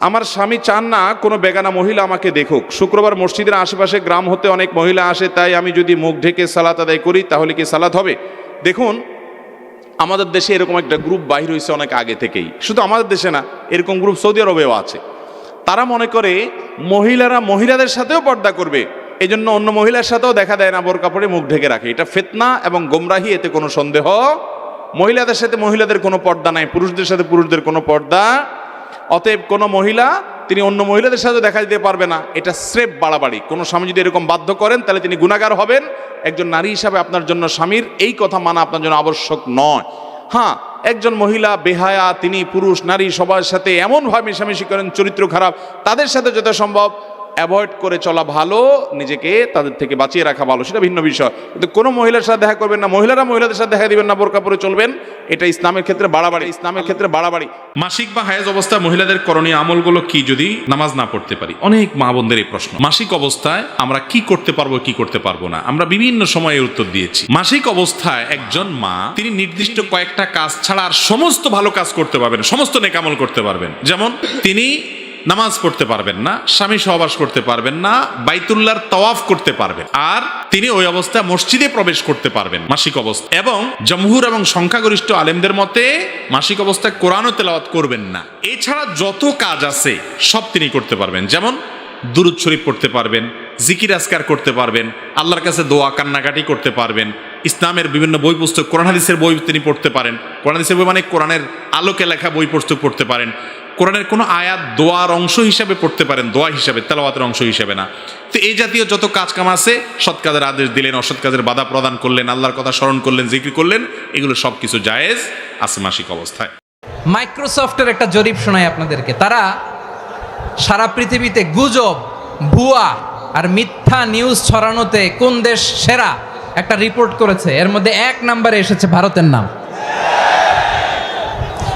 আমার স্বামী চান না কোনো বেগানা মহিলা আমাকে দেখুক। শুক্রবার মসজিদের আশেপাশে গ্রাম হতে অনেক মহিলা আসে, তাই আমি যদি মুখ ঢেকে সালাত আদায় করি, তাহলে কি সালাত হবে? দেখুন, আমাদের দেশে এরকম একটা গ্রুপ বাহির হয়েছে অনেক আগে থেকেই। শুধু আমাদের দেশে না, এরকম গ্রুপ সৌদি আরবেও আছে। তারা মনে করে মহিলারা মহিলাদের সাথেও পর্দা করবে এই জন্য অন্য মহিলার সাথেও দেখা দেয় না, বোর কাপড়ে মুখ ঢেকে রাখে। এটা ফেতনা এবং গোমরাহি, এতে কোনো সন্দেহ। মহিলাদের সাথে মহিলাদের কোনো পর্দা নাই, পুরুষদের সাথে পুরুষদের কোনো পর্দা অতএব কোনো মহিলা, তিনি অন্য মহিলাদের সাথে দেখা দিতে পারবে না। এটা স্রেফ বাড়াবাড়ি। কোনো স্বামী যদি এরকম বাধ্য করেন, তাহলে তিনি গুণাগার হবেন। একজন নারী হিসাবে আপনার জন্য স্বামীর এই কথা মানা আপনার জন্য আবশ্যক নয়। হ্যাঁ একজন মহিলা বেহায়া, তিনি পুরুষ, নারী, সবার সাথে এমনভাবে মেশামেশি করেন, চরিত্র খারাপ, তাদের সাথে যত সম্ভব অ্যাভয়েড করে চলা ভালো, নিজেকে তাদের থেকে বাঁচিয়ে রাখা ভালো, সেটা ভিন্ন বিষয়। কিন্তু কোনো মহিলার সাথে দেখা করবেন না, মহিলারা মহিলাদের সাথে দেখা দিবেন না, বোরকা পরে চলবেন। এটা ইসলামের ক্ষেত্রে বাড়াবাড়ি, ইসলামের ক্ষেত্রে বাড়াবাড়ি। মাসিক বা হায়াজ অবস্থায় মহিলাদের করণীয় আমলগুলো কি যদি নামাজ না পড়তে পারি? অনেক মা বোনদের এই প্রশ্ন। মাসিক অবস্থায় আমরা কি করতে পারব, কি করতে পারব না? আমরা বিভিন্ন সময়ে উত্তর দিয়েছি। মাসিক অবস্থায় একজন মা, তিনি নির্দিষ্ট কয়েকটা কাজ ছাড়া আর সমস্ত ভালো কাজ করতে পারবেন সমস্ত নেকামল করতে পারবেন। যেমন, তিনি নামাজ পড়তে পারবেন না, স্বামী সহবাস করতে পারবেন না, বাইতুল্লাহর তওয়াফ করতে পারবেন। আর তিনি ওই অবস্থায় মসজিদে প্রবেশ করতে পারবেন, মাসিক অবস্থা। এবং জমহুর এবং সংখ্যাগরিষ্ঠ আলেমদের মতে, মাসিক অবস্থায় কোরআনও তেলাওয়াত করবেন না। এছাড়া যত কাজ আছে, সব তিনি করতে পারবেন। যেমন দুরুদ শরীফ পড়তে পারবেন, জিকির আজকার করতে পারবেন, আল্লাহর কাছে দোয়া কান্নাকাটি করতে পারবেন, ইসলামের বিভিন্ন বই পুস্তক, কোরআন হাদিসের বই তিনি পড়তে পারেন। কোরআন হাদিসের বই মানে কোরআনের আলোকে লেখা বই পুস্তক পড়তে পারেন। কোরআনের কোনো আয়াত দোয়ার অংশ হিসাবে পড়তে পারেন, দোয়া হিসাবে, তেলাওয়াতের অংশ হিসাবে না। তো এই জাতীয় যত কাজ কাম আছে, সৎ কাজের আদেশ দিলেন, অসৎ কাজের বাধা প্রদান করলেন, আল্লাহর কথা স্মরণ করলেন, জিকির করলেন, এগুলো সব কিছু জায়েজ আছে মাসিক অবস্থায়। মাইক্রোসফটের একটা জরিপ শোনায় আপনাদেরকে। তারা সারা পৃথিবীতে গুজব, ভুয়া আর মিথ্যা নিউজ ছড়ানোতে কোন দেশ সেরা একটা রিপোর্ট করেছে? এর মধ্যে এক নম্বরে এসেছে ভারতের নাম।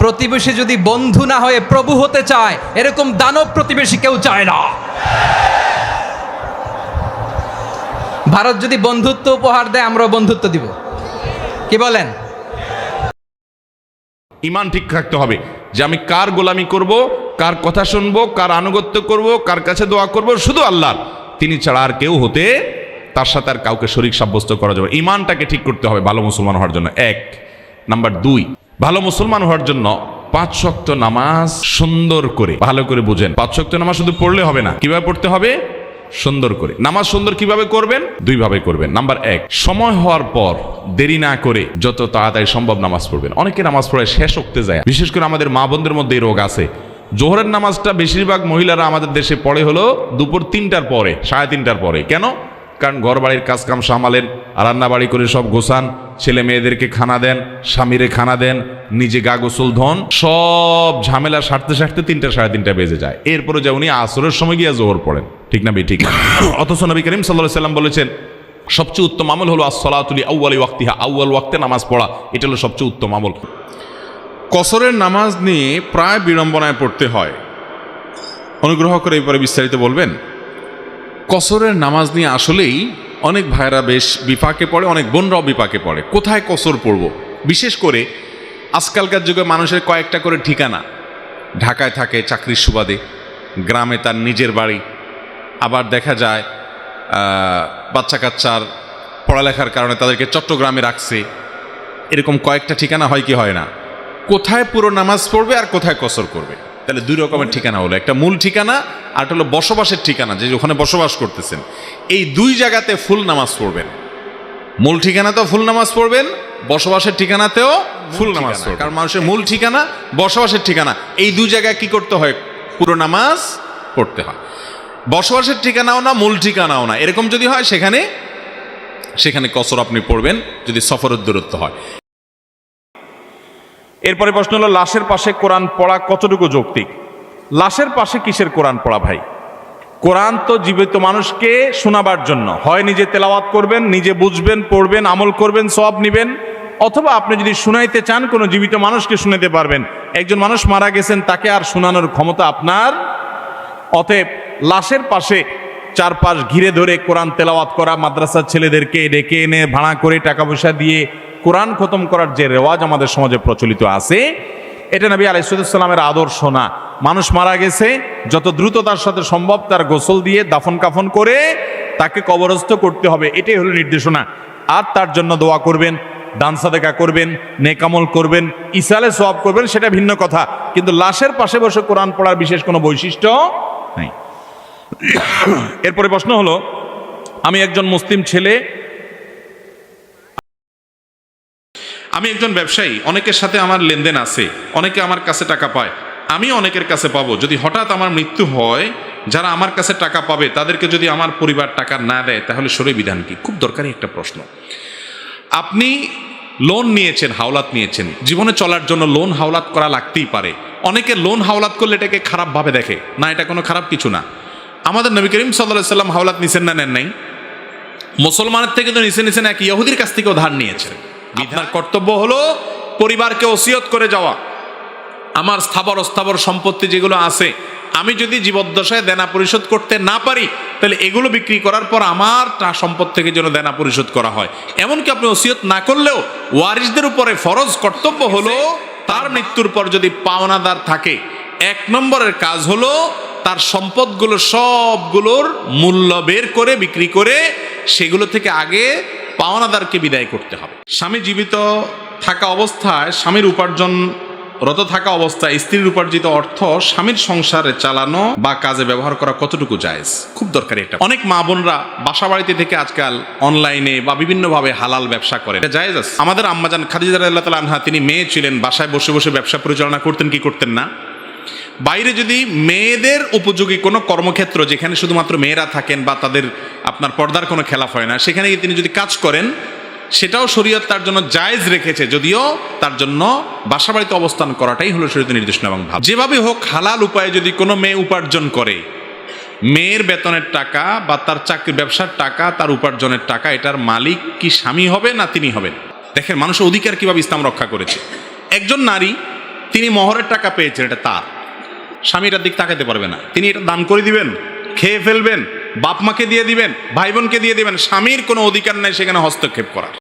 প্রতিবেশী যদি বন্ধু না হয়ে প্রভু হতে চায়, এরকম দানব প্রতিবেশী কেউ চায় না। ভারত যদি বন্ধুত্ব উপহার দেয় আমরা বন্ধুত্ব দিব। কি বলেন? ইমান ঠিক থাকতে হবে যে আমি কার গোলামি করব, কার কথা শুনব, কার আনুগত্য করব, কার কাছে দোয়া করব, শুধু আল্লাহর। তিনি ছাড়া আর কেউ হতে, তার সাথে আর কাউকে শরিক সাব্যস্ত করা যাবে ইমানটাকে ঠিক করতে হবে ভালো মুসলমান হওয়ার জন্য। এক, নাম্বার দুই ভালো মুসলমান হওয়ার জন্য পাঁচ শক্ত নামাজ সুন্দর করে, ভালো করে বুঝেন। পাঁচ শক্ত নামাজ শুধু পড়লে হবে না। কীভাবে পড়তে হবে? সুন্দর করে। নামাজ সুন্দর কীভাবে করবেন? দুই ভাবে করবেন। নাম্বার এক, সময় হওয়ার পর দেরি না করে যত তাড়াতাড়ি সম্ভব নামাজ পড়বেন। অনেকে নামাজ পড়ায় শেষ উঠতে যায়। বিশেষ করে আমাদের মা বোনদের মধ্যে রোগ আছে। জোহরের নামাজটা বেশিরভাগ মহিলারা আমাদের দেশে পড়ে হলো দুপুর তিনটার পরে, সাড়ে তিনটার পরে। কেন? কারণ ঘর বাড়ির কাজকাম সামালেন রান্না বাড়ি করে সব গোসান ছেলে মেয়েদেরকে খানা দেন, স্বামীরে খানা দেন, নিজে গা গোসল ধন। সব ঝামেলা সারতে সারতে তিনটা, সাড়ে তিনটা বেজে যায়। এরপরে যে উনি আসরের সময় গিয়ে জোহর পড়েন। ঠিক না বে ঠিক অথচ নবী করিম সাল্লাহ সাল্লাম বলেছেন, সবচেয়ে উত্তম আমল হলো আসলাতুলি আউ্বালি ওয়াক্তিহা। আউ্বাল ওয়াক্তে নামাজ পড়া, এটা হলো সবচেয়ে উত্তম আমল। কসরের নামাজ নিয়ে প্রায় বিড়ম্বনায় পড়তে হয়। অনুগ্রহ করে এবারে বিস্তারিত বলবেন? কসরের নামাজ নিয়ে আসলেই অনেক ভাইরা বেশ বিপাকে পড়ে, অনেক বোনরাও বিপাকে পড়ে। কোথায় কসর পড়ব? বিশেষ করে আজকালকার যুগে মানুষের কয়েকটা করে ঠিকানা। ঢাকায় থাকে চাকরির সুবাদে, গ্রামে তার নিজের বাড়ি। আবার দেখা যায় বাচ্চা কাচ্চার পড়ালেখার কারণে তাদেরকে চট্টগ্রামে রাখছে। এরকম কয়েকটা ঠিকানা হয় কি হয় না? কোথায় পুরো নামাজ পড়বে আর কোথায় কসর করবে? তাহলে দুই রকমের ঠিকানা হলো। একটা মূল ঠিকানা আর হলো বসবাসের ঠিকানা যে ওখানে বসবাস করতেছেন। এই দুই জায়গাতে ফুল নামাজ পড়বেন। মূল ঠিকানাতেও ফুল নামাজ পড়বেন বসবাসের ঠিকানাতেও ফুল নামাজ পড়বেন কারণ মানুষের মূল ঠিকানা বসবাসের ঠিকানা। এই দুই জায়গায় কি করতে হয়? পুরো নামাজ পড়তে হয়। বসবাসের ঠিকানাও না মূল ঠিকানাও না। এরকম যদি হয় সেখানে সেখানে কসর আপনি পড়বেন যদি সফরের দূরত্ব হয়। এরপরে প্রশ্ন হলো লাশের পাশে কোরআন পড়া কতটুকু যৌক্তিক? লাশের পাশে কিসের কোরআন পড়া ভাই? কোরআন তো জীবিত মানুষকে শোনাবার জন্য। হয় নিজে তেলাওয়াত করবেন, নিজে বুঝবেন, পড়বেন, আমল করবেন সব নিবেন, অথবা আপনি যদি শুনাইতে চান, কোনো জীবিত মানুষকে শুনাতে পারবেন। একজন মানুষ মারা গেছেন, তাকে আর শোনানোর ক্ষমতা আপনার? অতএব লাশের পাশে চারপাশ ঘিরে ধরে কোরআন তেলাওয়াত করা, মাদ্রাসার ছেলেদেরকে ডেকে এনে ভাড়া করে টাকা পয়সা দিয়ে কোরআন খতম করার যে রেওয়াজ আমাদের সমাজে প্রচলিত আছে এটা নবী আলাইসালামের আদর্শ না। মানুষ মারা গেছে, যত দ্রুত তার সাথে সম্ভব তার গোসল দিয়ে দাফন কাফন করে তাকে কবরস্থ করতে হবে, এটাই হলো নির্দেশনা। আর তার জন্য দোয়া করবেন, দান সাদেকা করবেন নেকামল করবেন, ইসালে সওয়াব করবেন, সেটা ভিন্ন কথা। কিন্তু লাশের পাশে বসে কোরআন পড়ার বিশেষ কোনো বৈশিষ্ট্য নেই। এরপরে প্রশ্ন হলো, আমি একজন মুসলিম ছেলে আমি একজন ব্যবসায়ী, অনেকের সাথে আমার লেনদেন আছে, অনেকে আমার কাছে টাকা পায়, আমি অনেকের কাছে পাবো। যদি হঠাৎ আমার মৃত্যু হয়, যারা আমার কাছে টাকা পাবে, তাদেরকে যদি আমার পরিবার টাকা না দেয়, তাহলে সরে বিধান কি? খুব দরকারি একটা প্রশ্ন। আপনি লোন নিয়েছেন, হাওলাত নিয়েছেন, জীবনে চলার জন্য লোন হাওলাত করা লাগতেই পারে। অনেকে লোন হাওলাত করলে এটাকে খারাপভাবে দেখে। না, এটা কোনো খারাপ কিছু না। আমাদের নবী করিম সাল্লাহ সাল্লাম হাওলাত নিছেন না, নেন নাই? মুসলমানের থেকে তো নিচে নিচে এক ইহুদির কাছ থেকেও ধার নিয়েছেন। আপনার কর্তব্য হলো পরিবারকে ওসিয়ত করে যাওয়া। আমার স্থাবর অস্থাবর সম্পত্তি যেগুলো আছে, আমি যদি জীবদ্দশায় দেনা পরিশোধ করতে না পারি, তাহলে এগুলো বিক্রি করার পর আমার তা সম্পদ থেকে যেন দেনা পরিশোধ করা হয়। এমনকি আপনি ওসিয়ত না করলেও ওয়ারিসদের উপরে ফরজ কর্তব্য হলো, তার মৃত্যুর পর যদি পাওনাদার থাকে, এক নম্বরের কাজ হলো তার সম্পদগুলো সবগুলোর মূল্য বের করে, বিক্রি করে, সেগুলো থেকে আগে পাওনাদারকে বিদায় করতে হবে। স্বামী জীবিত থাকা অবস্থায় স্বামীর উপার্জন, রত থাকা অবস্থায় স্ত্রীর উপার্জিত অর্থ স্বামীর সংসারে চালানো বা কাজে ব্যবহার করা কতটুকু জায়েজ? খুব দরকারি একটা। অনেক মা বোনরা বাসা বাড়িতে থেকে আজকাল অনলাইনে বা বিভিন্নভাবে হালাল ব্যবসা করে এটা জায়েজ আছে? আমাদের আম্মাজান খাদিজা আল্লাহ তালা আনহা, তিনি মেয়ে ছিলেন, বাসায় বসে বসে ব্যবসা পরিচালনা করতেন, কি করতেন না? বাইরে যদি মেয়েদের উপযোগী কোনো কর্মক্ষেত্র যেখানে শুধুমাত্র মেয়েরা থাকেন বা তাদের আপনার পর্দার কোনো খেলাফ হয় না, সেখানে তিনি যদি কাজ করেন, সেটাও শরীয়ত তার জন্য জায়েজ রেখেছে। যদিও তার জন্য বাসা বাড়িতে অবস্থান করাটাই হলো শরীয়তের নির্দেশনা এবং ভাব। যেভাবে হোক, হালাল উপায়ে যদি কোনো মেয়ে উপার্জন করে, মেয়ের বেতনের টাকা বা তার চাকরি ব্যবসার টাকা, তার উপার্জনের টাকা, এটার মালিক কি স্বামী হবে না তিনি হবেন? দেখেন মানুষের অধিকার কীভাবে ইসলাম রক্ষা করেছে? একজন নারী, তিনি মহরের টাকা পেয়েছেন, এটা তার। স্বামী এটার দিক তাকাতে পারবে না। তিনি এটা দান করে দিবেন, খেয়ে ফেলবেন বাপমাকে দিয়ে দিবেন, ভাই বোনকে দিয়ে দিবেন, স্বামীর কোনো অধিকার নাই সেখানে হস্তক্ষেপ করার।